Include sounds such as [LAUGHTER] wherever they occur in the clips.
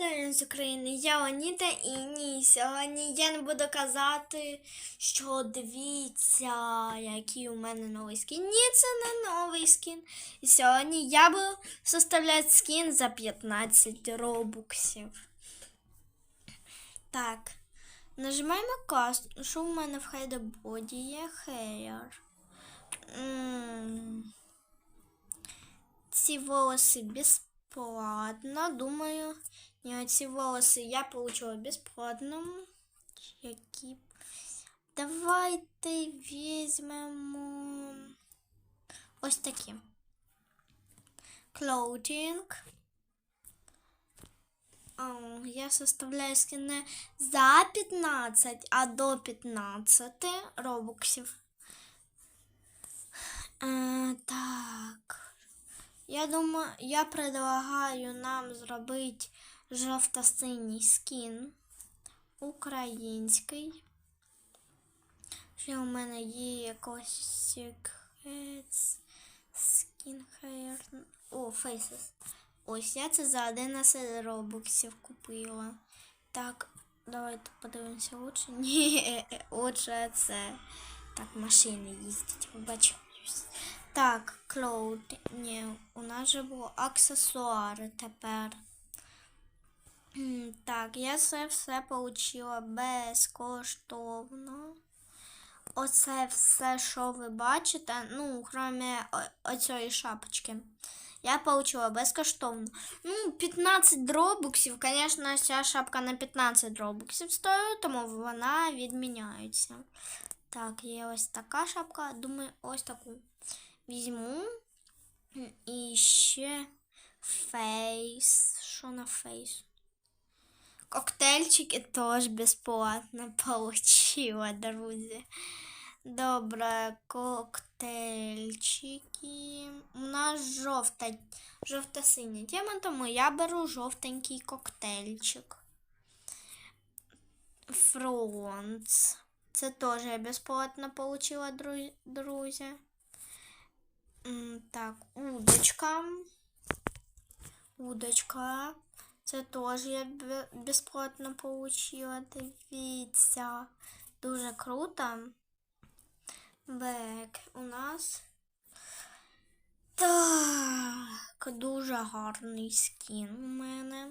день з України. Я Оніта і ні. Сьогодні я не буду казати, що дивіться, який у мене новий скін. Ні, це не новий скін. І сьогодні я буду составляти скін за 15 робуксів. Так. Нажимаємо каст. Що у мене в хайдебоді є хейр. Ці волоси бесплатно. Думаю, ні, ці волоси я получила бесплатно. Які... Давайте візьмемо ось такі. Clothing. О, я составляю скини за 15, а до 15 робоксів. Е, так. Я думаю, я предлагаю нам зробити жовто-синій скін український. Ще у мене є якось secrets, skin hair. О, faces. Ось я це за 11 робоксів купила. Так, давайте подивимося лучше. [LAUGHS] Ні, лучше це. Так, машини їздять, вибачаюсь. Так, клоуд. Ні, у нас же було аксесуари тепер. Так, я це все отримала безкоштовно. Оце все, що ви бачите, ну, крім оцієї шапочки. Я получила безкоштовно. Ну, 15 дробуксів, звісно, ця шапка на 15 дробуксів стоїть, тому вона відміняється. Так, є ось така шапка. Думаю, ось таку візьму. І ще фейс. Що на фейс? Коктейльчики теж безплатно [LAUGHS] получила, друзі. Добре, коктейльчики. У нас жовта, жовто-синя тема, тому я беру жовтенький коктейльчик. Фронц. Це теж я безплатно получила, дру- друзі. Так, удочка. Удочка. Це теж я безплатно получила. Дивіться. Дуже круто. Бек у нас. Так, дуже гарний скін у мене.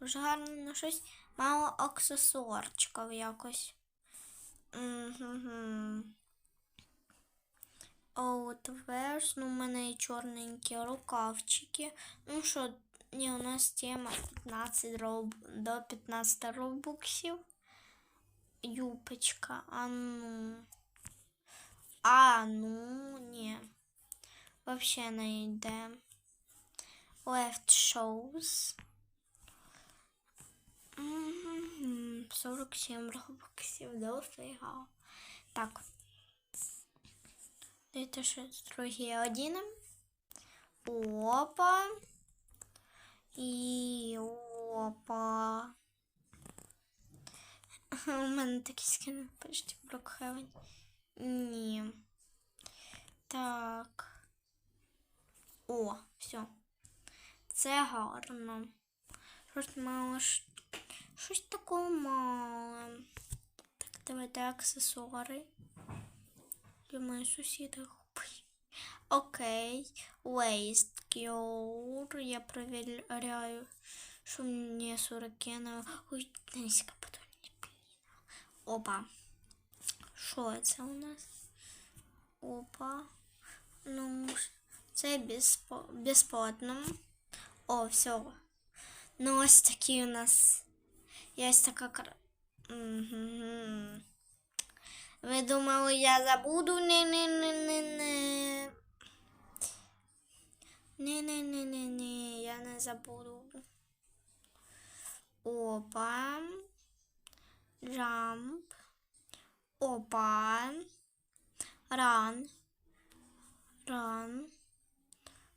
Дуже гарний, ну щось мало аксесуарчиків якось. Угу. Верс, ну у мене і чорненькі рукавчики. Ну що, ні, у нас тема 15 роб... до 15 робоксів. Юпочка, а ну. А, ну, ні. Вообще не йде. Left shows. Мгм, 47 робоксів дофіга. Так. Дайте щось друге одінем. Опа. І опа. У мене такі скини почти Брокхевен. Ні. Так. О, все. Це гарно. Щось мало. Щось такого мало. Так, давайте аксесуари. Для моїх сусідів. Окей. Waste cure. Я проверяю, що мені сурикена. Ой, низька подольні піна. Опа. Що це у нас? Опа. Ну, це безпо... безплатно. О, все. Ну, ось такі у нас. Є ось така кар... Угу. Ви думали, я забуду? Не-не-не-не-не. Не-не-не-не-не, я не забуду. Опа. Jump. Опа. Run. Run.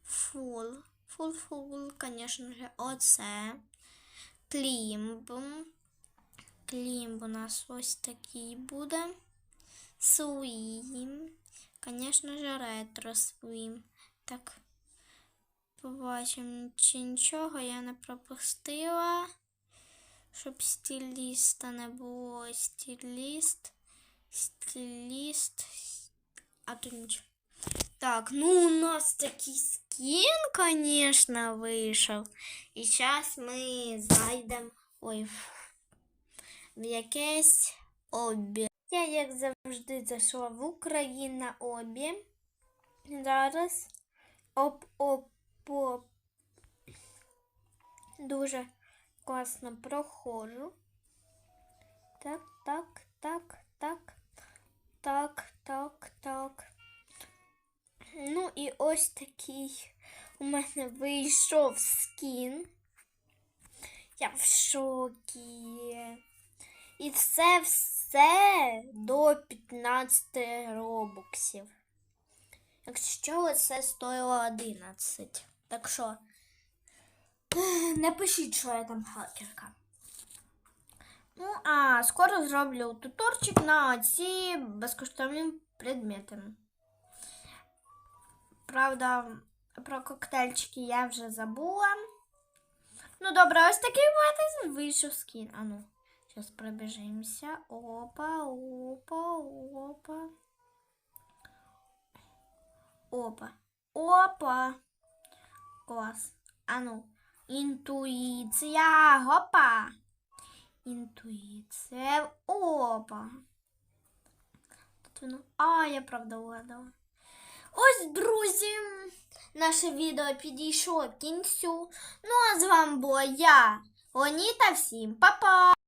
Full. Full, full, конечно же, оце. Клімб. Клімб у нас ось такий буде. Swim. Конечно же, ретро swim. Так. Побачимо, чи нічого я не пропустила. Щоб стиліста не було. Стиліст. Стиліст. А тут нічого. Так, ну у нас такий скін, конечно, вийшов. І зараз ми зайдемо ой, в якесь обі. Я, як завжди, зайшла в Україну обі. Зараз оп-оп-оп. Дуже класно проходжу. Так, так, так, так. Так, так, так. Ну і ось такий у мене вийшов скін. Я в шокі. І це все до 15 робоксів. Якщо це стоїло 11. Так що не пишіть, що я там хакерка. Ну, а скоро зроблю туторчик на ці безкоштовні предмети. Правда, про коктейльчики я вже забула. Ну, добре, ось такий вийшов скін. А ну, зараз пробіжимося. Опа, опа, опа. Опа. Опа. Клас. А ну. Інтуїція. Опа. Інтуїція. Опа. Тут воно. А, я правда угадала. Ось, друзі, наше відео підійшло к кінцю. Ну, а з вами була я, Лоніта. Всім па-па!